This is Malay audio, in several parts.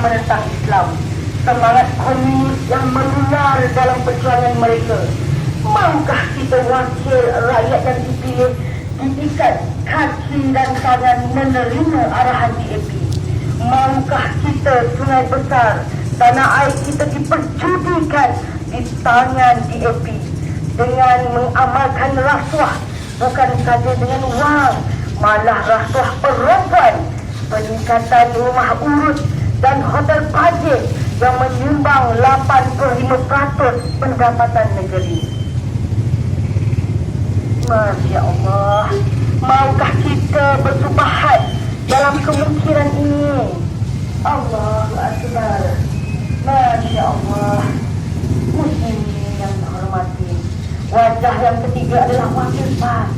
menentang Islam. Semangat komunis yang menular dalam perjuangan mereka. Maukah kita wakil rakyat yang dipilih diikat kaki dan tangan menerima arahan DAP? Maukah kita sungai besar, tanah air kita diperjudikan di tangan DAP dengan mengamalkan rasuah bukan saja dengan wang, malah rasuah perempuan, peningkatan rumah urut dan hotel pajak yang menyumbang 85% pendapatan negeri. Masya Allah, maukah kita bersubahat dalam kemungkinan ini? Allahu Akbar. Masya Allah. Muslim yang dihormati. Wajah yang ketiga adalah wakil PAS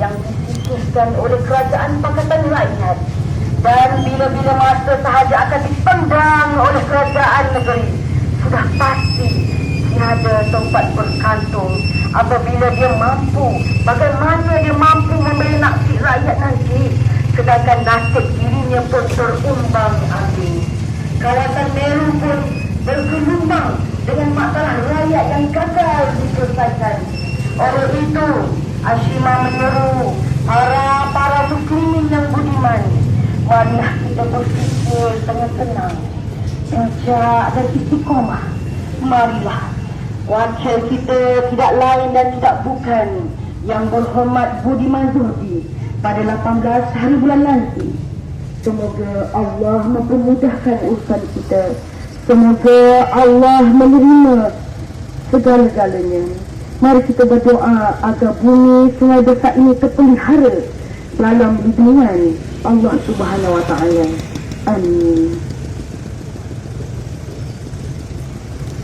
yang disisihkan oleh kerajaan Pakatan Rakyat dan bila-bila masa sahaja akan dipendam oleh kerajaan negeri. Sudah pasti tiada tempat berkantung apabila dia mampu. Bagaimana dia mampu membeli naksir rakyat nanti sedangkan nasib dirinya pun terumbang ambing. Kawasan Meru pun bergelombang dengan masalah rakyat yang gagal diselesaikan. Oleh itu, Ashima menyeru para para muslimin yang budiman, marilah kita berfikir dengan tenang, bijak dan istiqomah. Marilah wakil kita tidak lain dan tidak bukan yang berhormat Budiman Zuhdi pada 18 hari bulan nanti. Semoga Allah mempermudahkan urusan kita. Semoga Allah menerima segala-galanya. Mari kita berdoa agar bumi sungai besar ini terpelihara dalam lindungan Allah Subhanahu Wa Taala. Amin.